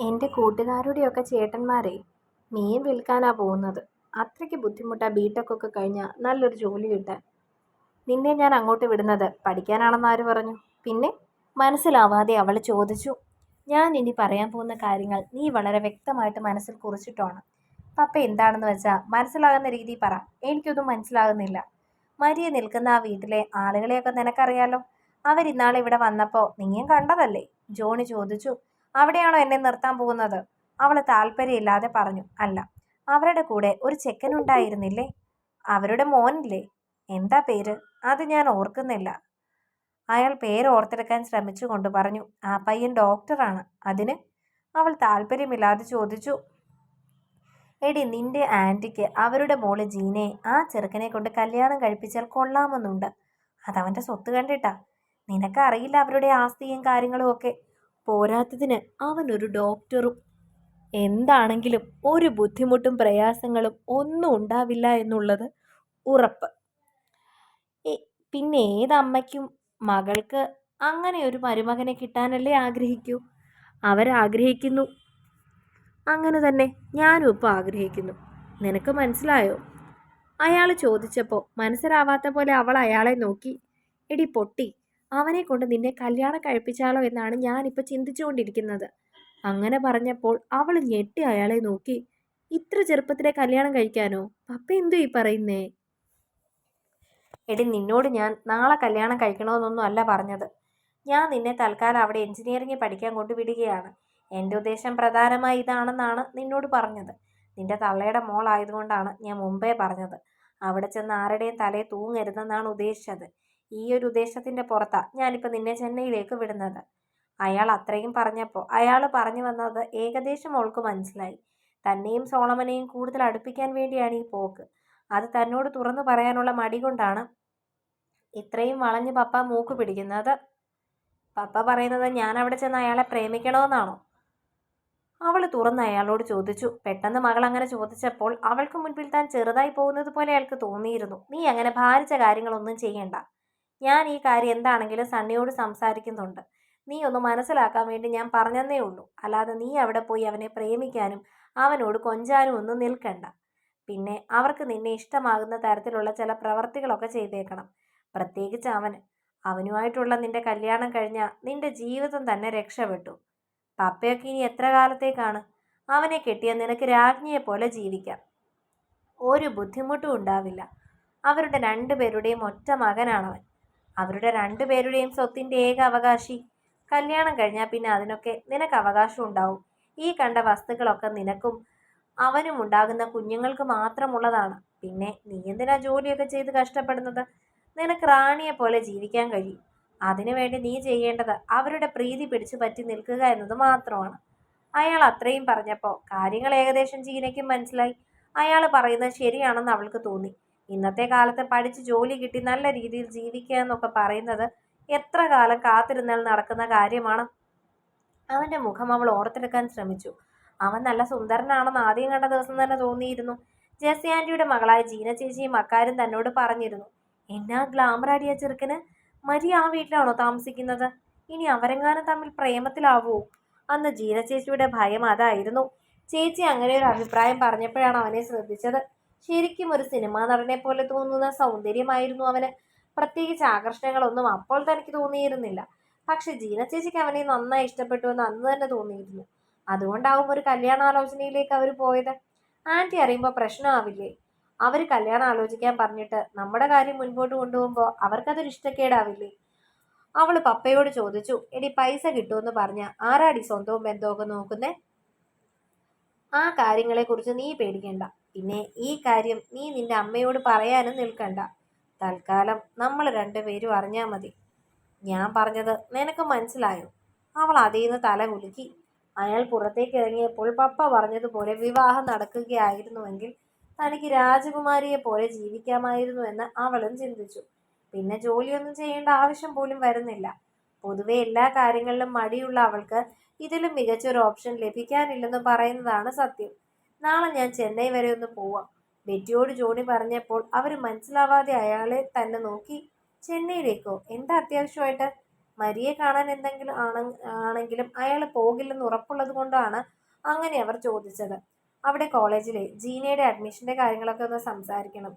എന്റെ കൂട്ടുകാരുടെയൊക്കെ ചേട്ടന്മാരെ മീൻ വിൽക്കാനാ പോകുന്നത് അത്രയ്ക്ക് ബുദ്ധിമുട്ടാ ബീട്ടൊക്കെ ഒക്കെ കഴിഞ്ഞാൽ നല്ലൊരു ജോലി കിട്ടാൻ. നിന്നെ ഞാൻ അങ്ങോട്ട് വിടുന്നത് പഠിക്കാനാണെന്ന് ആര് പറഞ്ഞു? പിന്നെ മനസ്സിലാവാതെ അവൾ ചോദിച്ചു ഞാൻ ഇനി പറയാൻ പോകുന്ന കാര്യങ്ങൾ നീ വളരെ വ്യക്തമായിട്ട് മനസ്സിൽ കുറിച്ചിട്ടാണ്. പപ്പ എന്താണെന്ന് വെച്ചാൽ മനസ്സിലാകുന്ന രീതി പറ. എനിക്കൊന്നും മനസ്സിലാകുന്നില്ല. മരിയ നിൽക്കുന്ന ആ വീട്ടിലെ ആളുകളെയൊക്കെ നിനക്കറിയാലോ. അവരിന്നാളിവിടെ വന്നപ്പോൾ നീയും കണ്ടതല്ലേ? ജോണി ചോദിച്ചു അവിടെയാണോ എന്നെ നിർത്താൻ പോകുന്നത്? അവൾ താല്പര്യമില്ലാതെ പറഞ്ഞു. അല്ല അവരുടെ കൂടെ ഒരു ചെക്കൻ ഉണ്ടായിരുന്നില്ലേ അവരുടെ മോനില്ലേ? എന്താ പേര്? അത് ഞാൻ ഓർക്കുന്നില്ല. അയാൾ പേര് ഓർത്തെടുക്കാൻ ശ്രമിച്ചു കൊണ്ട് പറഞ്ഞു ആ പയ്യൻ ഡോക്ടറാണ്. അതിന്? അവൾ താല്പര്യമില്ലാതെ ചോദിച്ചു. എടി നിന്റെ ആന്റിക്ക് അവരുടെ മോൾ ജീനെ ആ ചെറുക്കനെ കൊണ്ട് കല്യാണം കഴിപ്പിച്ചാൽ കൊള്ളാമെന്നുണ്ട്. അതവന്റെ സ്വത്ത് കണ്ടിട്ടാ. നിനക്ക് അറിയില്ല അവരുടെ ആസ്തിയും കാര്യങ്ങളും ഒക്കെ. പോരാത്തതിന് ഒരു ഡോക്ടറും. എന്താണെങ്കിലും ഒരു ബുദ്ധിമുട്ടും പ്രയാസങ്ങളും ഒന്നും ഉണ്ടാവില്ല എന്നുള്ളത് ഉറപ്പ്. പിന്നെ ഏതമ്മയ്ക്കും മകൾക്ക് അങ്ങനെ ഒരു മരുമകനെ കിട്ടാനല്ലേ ആഗ്രഹിക്കൂ? അവരാഗ്രഹിക്കുന്നു. അങ്ങനെ തന്നെ ഞാനും ഇപ്പോൾ ആഗ്രഹിക്കുന്നു. നിനക്ക് മനസ്സിലായോ? അയാൾ ചോദിച്ചപ്പോൾ മനസ്സിലാവാത്ത പോലെ അവൾ അയാളെ നോക്കി. എടി പൊട്ടി അവനെ കൊണ്ട് നിന്നെ കല്യാണം കഴിപ്പിച്ചാലോ എന്നാണ് ഞാനിപ്പോൾ ചിന്തിച്ചുകൊണ്ടിരിക്കുന്നത്. അങ്ങനെ പറഞ്ഞപ്പോൾ അവൾ ഞെട്ടി അയാളെ നോക്കി. ഇത്ര ചെറുപ്പത്തിലെ കല്യാണം കഴിക്കാനോ? പപ്പ എന്തോ ഈ പറയുന്നേ? എടി നിന്നോട് ഞാൻ നാളെ കല്യാണം കഴിക്കണമെന്നൊന്നും അല്ല പറഞ്ഞത്. ഞാൻ നിന്നെ തൽക്കാലം അവിടെ എഞ്ചിനീയറിംഗ് പഠിക്കാൻ കൊണ്ടുവിടുകയാണ്. എന്റെ ഉദ്ദേശം പ്രധാനമായി ഇതാണെന്നാണ് നിന്നോട് പറഞ്ഞത്. നിന്റെ തള്ളയുടെ മോളായതുകൊണ്ടാണ് ഞാൻ മുമ്പേ പറഞ്ഞത്. അവിടെ ചെന്ന് ആരുടെയും തലയെ തൂങ്ങരുതെന്നാണ് ഉദ്ദേശിച്ചത്. ഈ ഒരു ഉദ്ദേശത്തിന്റെ പുറത്താണ് ഞാനിപ്പോൾ നിന്നെ ചെന്നൈയിലേക്ക് വിടുന്നത്. അയാൾ അത്രയും പറഞ്ഞപ്പോൾ അയാൾ പറഞ്ഞു വന്നത് ഏകദേശം അവൾക്ക് മനസ്സിലായി. തന്നെയും സോളമനെയും കൂടുതൽ അടുപ്പിക്കാൻ വേണ്ടിയാണ് ഈ പോക്ക്. അത് തന്നോട് തുറന്നു പറയാനുള്ള മടി കൊണ്ടാണ് ഇത്രയും വളഞ്ഞ് പപ്പ മൂക്ക് പിടിക്കുന്നത്. പപ്പ പറയുന്നത് ഞാൻ അവിടെ ചെന്ന് അയാളെ പ്രേമിക്കണമെന്നാണോ അവൾ തുറന്ന് അയാളോട് ചോദിച്ചു. പെട്ടെന്ന് മകൾ അങ്ങനെ ചോദിച്ചപ്പോൾ അവൾക്ക് മുൻപിൽ താൻ ചെറുതായി പോകുന്നത് പോലെ അയാൾക്ക് തോന്നിയിരുന്നു. നീ അങ്ങനെ ഭാരിച്ച കാര്യങ്ങളൊന്നും ചെയ്യണ്ട. ഞാൻ ഈ കാര്യം എന്താണെങ്കിലും സണ്ണിയോട് സംസാരിക്കുന്നുണ്ട്. നീ ഒന്ന് മനസ്സിലാക്കാൻ വേണ്ടി ഞാൻ പറഞ്ഞതേ ഉള്ളൂ. അല്ലാതെ നീ അവിടെ പോയി അവനെ പ്രേമിക്കാനും അവനോട് കൊഞ്ചാനും ഒന്നും നിൽക്കണ്ട. പിന്നെ അവർക്ക് നിന്നെ ഇഷ്ടമാകുന്ന തരത്തിലുള്ള ചില പ്രവർത്തികളൊക്കെ ചെയ്തേക്കണം. പ്രത്യേകിച്ച് അവന്. അവനുമായിട്ടുള്ള നിന്റെ കല്യാണം കഴിഞ്ഞാൽ നിന്റെ ജീവിതം തന്നെ രക്ഷപ്പെട്ടു. പപ്പയൊക്കെ ഇനി എത്ര കാലത്തേക്കാണ്? അവനെ കെട്ടിയ നിനക്ക് രാജ്ഞിയെ പോലെ ജീവിക്കാം. ഒരു ബുദ്ധിമുട്ടും ഉണ്ടാവില്ല. അവരുടെ രണ്ടുപേരുടെയും ഒറ്റ മകനാണവൻ. അവരുടെ രണ്ടുപേരുടെയും സ്വത്തിന്റെ ഏക അവകാശി. കല്യാണം കഴിഞ്ഞാൽ പിന്നെ അതിനൊക്കെ നിനക്ക് അവകാശം ഉണ്ടാവും. ഈ കണ്ട വസ്തുക്കളൊക്കെ നിനക്കും അവനും ഉണ്ടാകുന്ന കുഞ്ഞുങ്ങൾക്ക് മാത്രമുള്ളതാണ്. പിന്നെ നീ എന്തിനാ ജോലിയൊക്കെ ചെയ്ത് കഷ്ടപ്പെടുന്നത്? നിനക്ക് റാണിയെ പോലെ ജീവിക്കാൻ കഴിയും. അതിനുവേണ്ടി നീ ചെയ്യേണ്ടത് അവരുടെ പ്രീതി പിടിച്ചു പറ്റി നിൽക്കുക എന്നത് മാത്രമാണ്. അയാൾ അത്രയും പറഞ്ഞപ്പോൾ കാര്യങ്ങൾ ഏകദേശം ജീനയ്ക്കും മനസ്സിലായി. അയാൾ പറയുന്നത് ശരിയാണെന്ന് അവൾക്ക് തോന്നി. ഇന്നത്തെ കാലത്ത് പഠിച്ച് ജോലി കിട്ടി നല്ല രീതിയിൽ ജീവിക്കുക എന്നൊക്കെ പറയുന്നത് എത്ര കാലം കാത്തിരുന്നാൽ നടക്കുന്ന കാര്യമാണ്. അവന്റെ മുഖം അവൾ ഓർത്തെടുക്കാൻ ശ്രമിച്ചു. അവൻ നല്ല സുന്ദരനാണെന്ന് ആദ്യം കണ്ട ദിവസം തന്നെ തോന്നിയിരുന്നു. ജെസ്സി ആന്റിയുടെ മകളായ ജീന ചേച്ചിയും അക്കാര്യം തന്നോട് പറഞ്ഞിരുന്നു. എന്നാ ഗ്ലാമറാടിയ ചെറുക്കന്? മരി ആ വീട്ടിലാണോ താമസിക്കുന്നത്? ഇനി അവരെങ്ങാനും തമ്മിൽ പ്രേമത്തിലാവുമോ അന്ന് ജീന ചേച്ചിയുടെ ഭയം അതായിരുന്നു. ചേച്ചി അങ്ങനെ ഒരു അഭിപ്രായം പറഞ്ഞപ്പോഴാണ് അവനെ ശ്രദ്ധിച്ചത്. ശരിക്കും ഒരു സിനിമാ നടനെ പോലെ തോന്നുന്ന സൗന്ദര്യമായിരുന്നു അവന്. പ്രത്യേകിച്ച് ആകർഷണങ്ങളൊന്നും അപ്പോൾ തനിക്ക് തോന്നിയിരുന്നില്ല. പക്ഷെ ജീന ചേച്ചിക്ക് അവനെ നന്നായി ഇഷ്ടപ്പെട്ടു എന്ന് അന്ന് തന്നെ തോന്നിയിരുന്നു. അതുകൊണ്ടാവും ഒരു കല്യാണാലോചനയിലേക്ക് അവർ പോയത്. ആന്റി അറിയുമ്പോൾ പ്രശ്നമാവില്ലേ? അവർ കല്യാണം ആലോചിക്കാൻ പറഞ്ഞിട്ട് നമ്മുടെ കാര്യം മുൻപോട്ട് കൊണ്ടുപോകുമ്പോൾ അവർക്കതൊരു ഇഷ്ടക്കേടാവില്ലേ? അവൾ പപ്പയോട് ചോദിച്ചു എടി പൈസ കിട്ടുമെന്ന് പറഞ്ഞ ആരാടി സ്വന്തവും ബന്ധമൊക്കെ നോക്കുന്നേ? ആ കാര്യങ്ങളെക്കുറിച്ച് നീ പേടിക്കണ്ട. പിന്നെ ഈ കാര്യം നീ നിന്റെ അമ്മയോട് പറയാനും നിൽക്കണ്ട. തൽക്കാലം നമ്മൾ രണ്ടുപേരും അറിഞ്ഞാൽ മതി. ഞാൻ പറഞ്ഞത് നിനക്ക് മനസ്സിലായോ? അവൾ അതിൽ നിന്ന് തല കുലുക്കി. അയാൾ പുറത്തേക്ക് ഇറങ്ങിയപ്പോൾ പപ്പ പറഞ്ഞതുപോലെ വിവാഹം നടക്കുകയായിരുന്നുവെങ്കിൽ തനിക്ക് രാജകുമാരിയെ പോലെ ജീവിക്കാമായിരുന്നു എന്ന് അവളും ചിന്തിച്ചു. പിന്നെ ജോലിയൊന്നും ചെയ്യേണ്ട ആവശ്യം പോലും വരുന്നില്ല. പൊതുവെ എല്ലാ കാര്യങ്ങളിലും മടിയുള്ള അവൾക്ക് ഇതിലും മികച്ചൊരു ഓപ്ഷൻ ലഭിക്കാനില്ലെന്ന് പറയുന്നതാണ് സത്യം. നാളെ ഞാൻ ചെന്നൈ വരെ ഒന്ന് പോവാം. ബെറ്റിയോട് ജോണി പറഞ്ഞപ്പോൾ അവർ മനസ്സിലാവാതെ അയാളെ തന്നെ നോക്കി. ചെന്നൈയിലേക്കോ? എന്താ അത്യാവശ്യമായിട്ട്? മരിയെ കാണാൻ എന്തെങ്കിലും ആണ ആണെങ്കിലും അയാൾ പോകില്ലെന്ന് ഉറപ്പുള്ളത് കൊണ്ടാണ് അങ്ങനെ അവർ ചോദിച്ചത്. അവിടെ കോളേജിലെ ജീനയുടെ അഡ്മിഷന്റെ കാര്യങ്ങളൊക്കെ ഒന്ന് സംസാരിക്കണം.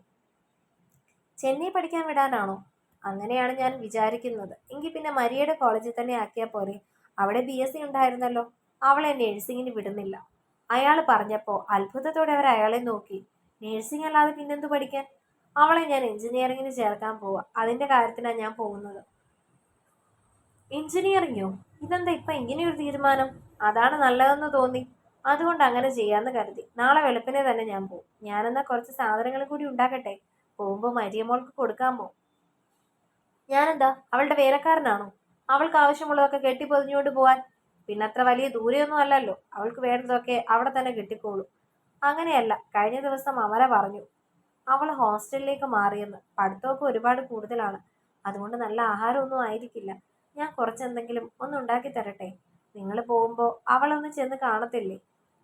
ചെന്നൈ പഠിക്കാൻ വിടാനാണോ? അങ്ങനെയാണ് ഞാൻ വിചാരിക്കുന്നത്. എങ്കിൽ പിന്നെ മരിയയുടെ കോളേജിൽ തന്നെ ആക്കിയാൽ പോരെ. അവിടെ ബി എസ് സി ഉണ്ടായിരുന്നല്ലോ. അവളെ നേഴ്സിങ്ങിന് വിടുന്നില്ല. അയാൾ പറഞ്ഞപ്പോൾ അത്ഭുതത്തോടെ അവർ അയാളെ നോക്കി. നേഴ്സിംഗ് അല്ലാതെ പിന്നെന്തു പഠിക്കാൻ? അവളെ ഞാൻ എഞ്ചിനീയറിങ്ങിന് ചേർക്കാൻ പോവാ. അതിന്റെ കാര്യത്തിനാണ് ഞാൻ പോകുന്നത്. എഞ്ചിനീയറിങ്ങോ ഇതെന്താ ഇപ്പം ഇങ്ങനെയൊരു തീരുമാനം? അതാണ് നല്ലതെന്ന് തോന്നി. അതുകൊണ്ട് അങ്ങനെ ചെയ്യാമെന്ന് കരുതി. നാളെ വെളുപ്പിനെ തന്നെ ഞാൻ പോകും ഞാനെന്നാ കുറച്ച് സാധനങ്ങൾ കൂടി ഉണ്ടാക്കട്ടെ? പോകുമ്പോൾ മരിയമോൾക്ക് കൊടുക്കാമോ ഞാനെന്താ? അവളുടെ വേലക്കാരനാണോ? അവൾക്ക് ആവശ്യമുള്ളതൊക്കെ കെട്ടിപ്പൊതിഞ്ഞുകൊണ്ട് പോവാൻ പിന്നെ അത്ര വലിയ ദൂരെയൊന്നും അല്ലല്ലോ. അവൾക്ക് വേണ്ടതൊക്കെ അവിടെ തന്നെ കിട്ടിക്കോളൂ. അങ്ങനെയല്ല കഴിഞ്ഞ ദിവസം അമല പറഞ്ഞു അവൾ ഹോസ്റ്റലിലേക്ക് മാറിയെന്ന്. പഠിത്തമൊക്കെ ഒരുപാട് കൂടുതലാണ്. അതുകൊണ്ട് നല്ല ആഹാരമൊന്നും ആയിരിക്കില്ല. ഞാൻ കുറച്ചെന്തെങ്കിലും ഒന്ന് ഉണ്ടാക്കി തരട്ടെ? നിങ്ങൾ പോകുമ്പോൾ അവളൊന്ന് ചെന്ന് കാണത്തില്ലേ?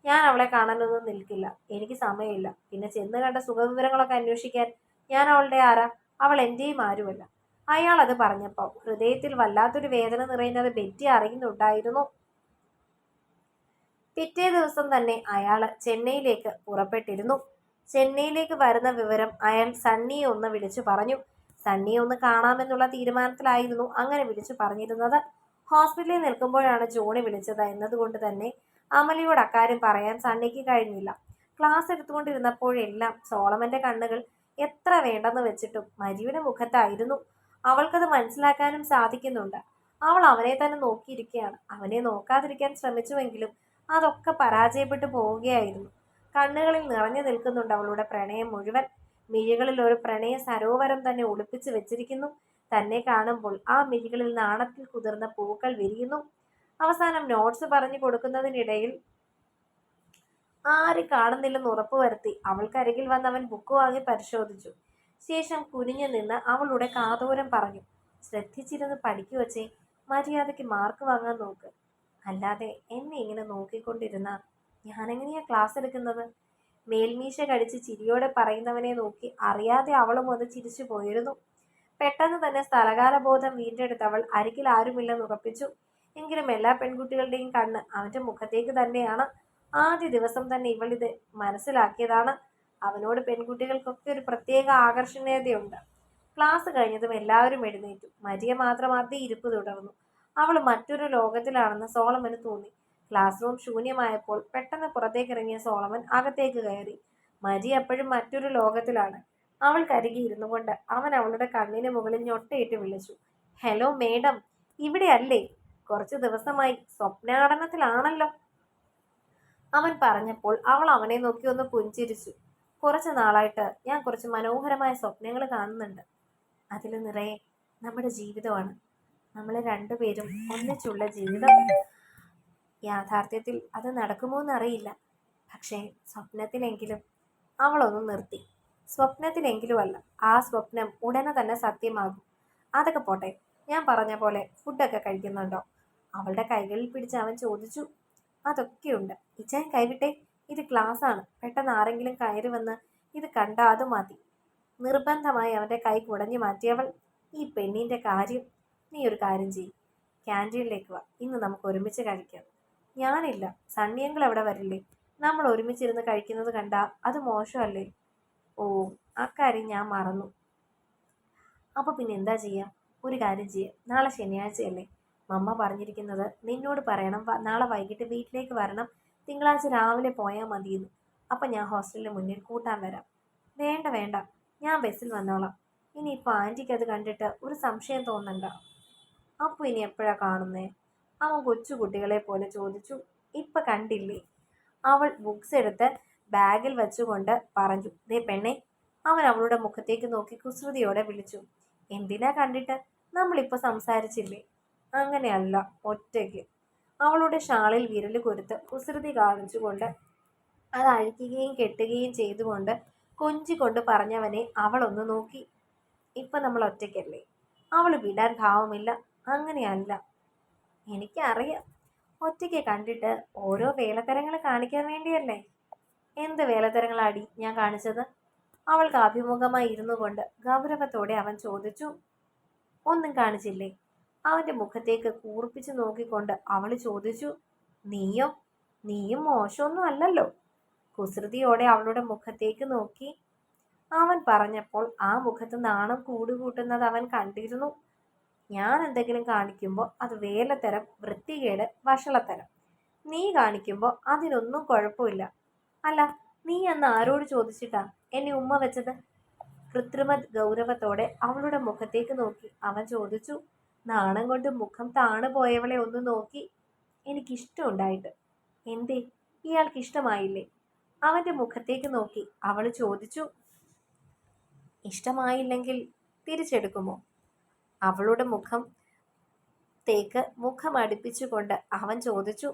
ഞാൻ അവളെ കാണാനൊന്നും നിൽക്കില്ല. എനിക്ക് സമയമില്ല. പിന്നെ ചെന്ന് കണ്ട സുഖവിവരങ്ങളൊക്കെ അന്വേഷിക്കാൻ ഞാൻ അവളുടെ ആരാ? അവൾ എന്റെയും ആരുമല്ല. അയാൾ അത് പറഞ്ഞപ്പോൾ ഹൃദയത്തിൽ വല്ലാത്തൊരു വേദന നിറയുന്നത് ബെറ്റി അറിയുന്നുണ്ടായിരുന്നു? പിറ്റേ ദിവസം തന്നെ അയാൾ ചെന്നൈയിലേക്ക് പുറപ്പെട്ടിരുന്നു. ചെന്നൈയിലേക്ക് വരുന്ന വിവരം അയാൾ സണ്ണിയെ ഒന്ന് വിളിച്ചു പറഞ്ഞു. സണ്ണിയെ ഒന്ന് കാണാമെന്നുള്ള തീരുമാനത്തിലായിരുന്നു അങ്ങനെ വിളിച്ചു പറഞ്ഞിരുന്നത്. ഹോസ്പിറ്റലിൽ നിൽക്കുമ്പോഴാണ് ജോണി വിളിച്ചത് എന്നതുകൊണ്ട് തന്നെ അമലിയോട് അക്കാര്യം പറയാൻ സണ്ണിക്ക് കഴിഞ്ഞില്ല. ക്ലാസ് എടുത്തുകൊണ്ടിരുന്നപ്പോഴെല്ലാം സോളമന്റെ കണ്ണുകൾ എത്ര വേണ്ടെന്ന് വെച്ചിട്ടും മരിയുടെ മുഖത്തായിരുന്നു. അവൾക്കത് മനസ്സിലാക്കാനും സാധിക്കുന്നുണ്ട്. അവൾ അവനെ തന്നെ നോക്കിയിരിക്കുകയാണ്. അവനെ നോക്കാതിരിക്കാൻ ശ്രമിച്ചുവെങ്കിലും അതൊക്കെ പരാജയപ്പെട്ടു പോവുകയായിരുന്നു. കണ്ണുകളിൽ നിറഞ്ഞു നിൽക്കുന്നുണ്ട് അവളുടെ പ്രണയം മുഴുവൻ. മിഴികളിൽ ഒരു പ്രണയ സരോവരം തന്നെ ഒളിപ്പിച്ചു വെച്ചിരിക്കുന്നു. തന്നെ കാണുമ്പോൾ ആ മിഴികളിൽ നാണത്തിൽ കുതിർന്ന പൂക്കൾ വിരിയുന്നു. അവസാനം നോട്ട്സ് പറഞ്ഞു കൊടുക്കുന്നതിനിടയിൽ ആരും കാണുന്നില്ലെന്ന് ഉറപ്പുവരുത്തി അവൾക്കരികിൽ വന്ന് അവൻ ബുക്ക് വാങ്ങി പരിശോധിച്ചു. ശേഷം കുനിഞ്ഞു നിന്ന് അവളുടെ കാതോരം പറഞ്ഞു ശ്രദ്ധിച്ചിരുന്ന് പഠിക്കുവച്ചേ മര്യാദയ്ക്ക് മാർക്ക് വാങ്ങാൻ നോക്ക്. അല്ലാതെ എന്നെ ഇങ്ങനെ നോക്കിക്കൊണ്ടിരുന്ന ഞാനെങ്ങനെയാ ക്ലാസ് എടുക്കുന്നത്? മേൽമീശ കടിച്ച് ചിരിയോടെ പറയുന്നവനെ നോക്കി അറിയാതെ അവളും ഒന്ന് ചിരിച്ചു പോയിരുന്നു. പെട്ടെന്ന് തന്നെ സ്ഥലകാലബോധം വീണ്ടെടുത്ത് അവൾ അരികിൽ ആരുമില്ലെന്ന് ഉറപ്പിച്ചു. എങ്കിലും എല്ലാ പെൺകുട്ടികളുടെയും കണ്ണ് അവന്റെ മുഖത്തേക്ക് തന്നെയാണ്. ആദ്യ ദിവസം തന്നെ ഇവൾ ഇത് മനസ്സിലാക്കിയതാണ്. അവനോട് പെൺകുട്ടികൾക്കൊക്കെ ഒരു പ്രത്യേക ആകർഷണീയതയുണ്ട്. ക്ലാസ് കഴിഞ്ഞതും എല്ലാവരും എഴുന്നേറ്റു. മരിയ മാത്രം അതേ ഇരിപ്പ് തുടർന്നു. അവൾ മറ്റൊരു ലോകത്തിലാണെന്ന് സോളമന് തോന്നി. ക്ലാസ് റൂം ശൂന്യമായപ്പോൾ പെട്ടെന്ന് പുറത്തേക്കിറങ്ങിയ സോളമൻ അകത്തേക്ക് കയറി. മരി എപ്പോഴും മറ്റൊരു ലോകത്തിലാണ്. അവൾ കരുകിയിരുന്നു കൊണ്ട് അവൻ അവളുടെ കണ്ണിന് മുകളിൽ ഞൊട്ടയിട്ട് വിളിച്ചു. ഹലോ മേഡം ഇവിടെ അല്ലേ? കുറച്ച് ദിവസമായി സ്വപ്നാടനത്തിലാണല്ലോ. അവൻ പറഞ്ഞപ്പോൾ അവൾ അവനെ നോക്കി ഒന്ന് പുഞ്ചിരിച്ചു. കുറച്ച് നാളായിട്ട് ഞാൻ കുറച്ച് മനോഹരമായ സ്വപ്നങ്ങൾ കാണുന്നുണ്ട്. അതിൽ നിറയെ നമ്മുടെ ജീവിതമാണ്. നമ്മൾ രണ്ടുപേരും ഒന്നിച്ചുള്ള ജീവിതം. യാഥാർത്ഥ്യത്തിൽ അത് നടക്കുമോ എന്നറിയില്ല പക്ഷേ സ്വപ്നത്തിലെങ്കിലും അവളൊന്ന് നിർത്തി. സ്വപ്നത്തിലെങ്കിലും അല്ല ആ സ്വപ്നം ഉടനെ തന്നെ സത്യമാകും. അതൊക്കെ പോട്ടെ ഞാൻ പറഞ്ഞ പോലെ ഫുഡൊക്കെ കഴിക്കുന്നുണ്ടോ? അവളുടെ കൈകളിൽ പിടിച്ച് അവൻ ചോദിച്ചു. അതൊക്കെയുണ്ട്. ഇച്ചാൻ കൈവിട്ടെ ഇത് ക്ലാസ് ആണ് പെട്ടെന്ന് ആരെങ്കിലും കയറി വന്ന് ഇത് കണ്ട അത് മതി. നിർബന്ധമായി അവന്റെ കൈ കുടഞ്ഞു മാറ്റിയവൾ ഈ പെണ്ണിന്റെ കാര്യം നീ ഒരു കാര്യം ചെയ്യും. ക്യാന്റീനിലേക്ക് വാ. ഇന്ന് നമുക്ക് ഒരുമിച്ച് കഴിക്കാം. ഞാനില്ല. സണ്ണിയങ്കൾ അവിടെ വരില്ലേ? നമ്മൾ ഒരുമിച്ചിരുന്ന് കഴിക്കുന്നത് കണ്ടാ അത് മോശമല്ലേ? ഓ അക്കാര്യം ഞാൻ മറന്നു. അപ്പോൾ പിന്നെ എന്താ ചെയ്യുക ഒരു കാര്യം ചെയ്യാം. നാളെ ശനിയാഴ്ചയല്ലേ? മമ്മ പറഞ്ഞിരിക്കുന്നത് നിന്നോട് പറയണം. നാളെ വൈകിട്ട് വീട്ടിലേക്ക് വരണം. തിങ്കളാഴ്ച രാവിലെ പോയാൽ മതിയെന്ന്. അപ്പം ഞാൻ ഹോസ്റ്റലിന് മുന്നിൽ കൂട്ടാൻ വരാം. വേണ്ട വേണ്ട. ഞാൻ ബസ്സിൽ വന്നോളാം. ഇനിയിപ്പോൾ ആന്റിക്ക് അത് കണ്ടിട്ട് ഒരു സംശയം തോന്നണ്ട. അപ്പോൾ ഇനി എപ്പോഴാ കാണുന്നേ? അവൻ കൊച്ചുകുട്ടികളെ പോലെ ചോദിച്ചു. ഇപ്പം കണ്ടില്ലേ? അവൾ ബുക്സ് എടുത്ത് ബാഗിൽ വെച്ചുകൊണ്ട് പറഞ്ഞു. ദേ പെണ്ണെ അവൻ അവളുടെ മുഖത്തേക്ക് നോക്കി കുസൃതിയോടെ വിളിച്ചു. എന്തിനാ കണ്ടിട്ട്? നമ്മളിപ്പോൾ സംസാരിച്ചില്ലേ? അങ്ങനെയല്ല ഒറ്റയ്ക്ക്. അവളുടെ ഷാളിൽ വിരൽ കൊരുത്ത് കുസൃതി കാണിച്ചുകൊണ്ട് അത് അഴിക്കുകയും കെട്ടുകയും ചെയ്തുകൊണ്ട് കൊഞ്ചിക്കൊണ്ട് പറഞ്ഞവനെ അവളൊന്ന് നോക്കി. ഇപ്പം നമ്മൾ ഒറ്റയ്ക്കല്ലേ? അവൾ വിടാൻ ഭാവമില്ല. അങ്ങനെയല്ല. എനിക്കറിയാം. ഒറ്റയ്ക്ക് കണ്ടിട്ട് ഓരോ വേലത്തരങ്ങൾ കാണിക്കാൻ വേണ്ടിയല്ലേ? എന്ത് വേലത്തരങ്ങളാടി ഞാൻ കാണിച്ചത്? അവൾക്ക് അഭിമുഖമായി ഇരുന്നു കൊണ്ട് ഗൗരവത്തോടെ അവൻ ചോദിച്ചു ഒന്നും കാണിച്ചില്ലേ? അവന്റെ മുഖത്തേക്ക് കൂർപ്പിച്ചു നോക്കിക്കൊണ്ട് അവൾ ചോദിച്ചു നീയോ? നീയും മോശമൊന്നും അല്ലല്ലോ? കുസൃതിയോടെ അവളുടെ മുഖത്തേക്ക് നോക്കി. അവൻ പറഞ്ഞപ്പോൾ ആ മുഖത്ത് നാണം കൂടുകൂട്ടുന്നത് അവൻ കണ്ടിരുന്നു. ഞാൻ എന്തെങ്കിലും കാണിക്കുമ്പോൾ അത് വേലത്തരം വൃത്തികേട് വഷളത്തരം. നീ കാണിക്കുമ്പോൾ അതിനൊന്നും കുഴപ്പമില്ല. അല്ല നീ അന്ന് ആരോട് ചോദിച്ചിട്ടാ എന്നെ ഉമ്മ വെച്ചത്? കൃത്രിമ ഗൗരവത്തോടെ അവളുടെ മുഖത്തേക്ക് നോക്കി. അവൻ ചോദിച്ചു നാണം കൊണ്ട് മുഖം താണുപോയവളെ ഒന്ന് നോക്കി. എനിക്കിഷ്ടമുണ്ടായിട്ട് എന്തേ? ഇയാൾക്ക് ഇഷ്ടമായില്ലേ അവന്റെ മുഖത്തേക്ക് നോക്കി. അവൾ ചോദിച്ചു ഇഷ്ടമായില്ലെങ്കിൽ തിരിച്ചെടുക്കുമോ? അവളുടെ മുഖം തേക്ക് അടുപ്പിച്ചുകൊണ്ട് അവൻ ചോദിച്ചു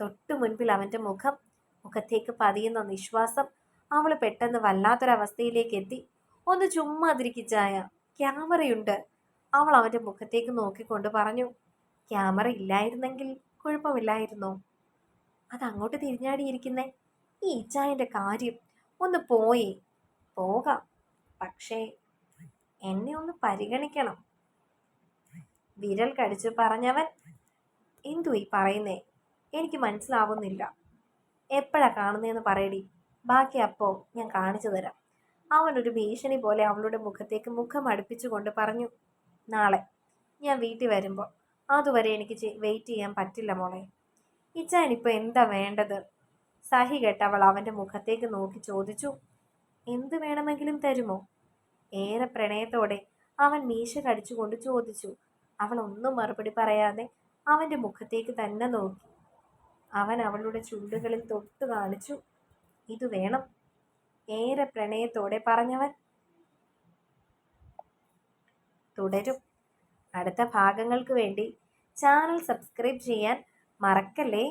തൊട്ടു മുൻപിൽ അവന്റെ മുഖം മുഖത്തേക്ക് പതിയുന്ന നിശ്വാസം അവൾ പെട്ടെന്ന് വല്ലാത്തൊരവസ്ഥയിലേക്ക് എത്തി. ഒന്ന് ചുമ്മാതിരിക്കിച്ചായ ക്യാമറയുണ്ട്. അവൾ അവന്റെ മുഖത്തേക്ക് നോക്കിക്കൊണ്ട് പറഞ്ഞു ക്യാമറ ഇല്ലായിരുന്നെങ്കിൽ കുഴപ്പമില്ലായിരുന്നോ. അതങ്ങോട്ട് തിരിഞ്ഞാടിയിരിക്കുന്നേ ഈ ഇച്ചായന്റെ കാര്യം ഒന്ന് പോയി. പോകാം. പക്ഷേ എന്നെ ഒന്ന് പരിഗണിക്കണം. വിരൽ കടിച്ചു പറഞ്ഞവൻ എന്തു ഈ പറയുന്നേ? എനിക്ക് മനസ്സിലാവുന്നില്ല. എപ്പോഴാ കാണുന്നതെന്ന് പറയടി. ബാക്കി അപ്പോ ഞാൻ കാണിച്ചു തരാം. അവൻ ഒരു ഭീഷണി പോലെ അവളുടെ മുഖത്തേക്ക് മുഖം അടുപ്പിച്ചുകൊണ്ട് പറഞ്ഞു നാളെ ഞാൻ വീട്ടിൽ വരുമ്പോൾ അതുവരെ എനിക്ക് വെയിറ്റ് ചെയ്യാൻ പറ്റില്ല മോളെ. ഇച്ചാനിപ്പോൾ എന്താ വേണ്ടത്? സഹി കേട്ട് അവൾ അവന്റെ മുഖത്തേക്ക് നോക്കി ചോദിച്ചു എന്ത് വേണമെങ്കിലും തരുമോ? ഏറെ പ്രണയത്തോടെ അവൻ മീശ കടിച്ചുകൊണ്ട് ചോദിച്ചു അവൾ ഒന്നും മറുപടി പറയാതെ അവന്റെ മുഖത്തേക്ക് തന്നെ നോക്കി. അവൻ അവളുടെ ചുണ്ടുകളിൽ തൊട്ട് കാണിച്ചു ഇത് വേണം. ഏറെ പ്രണയത്തോടെ പറഞ്ഞവൻ തുടരും. അടുത്ത ഭാഗങ്ങൾക്ക് വേണ്ടി ചാനൽ സബ്സ്ക്രൈബ് ചെയ്യാൻ മറക്കല്ലേ?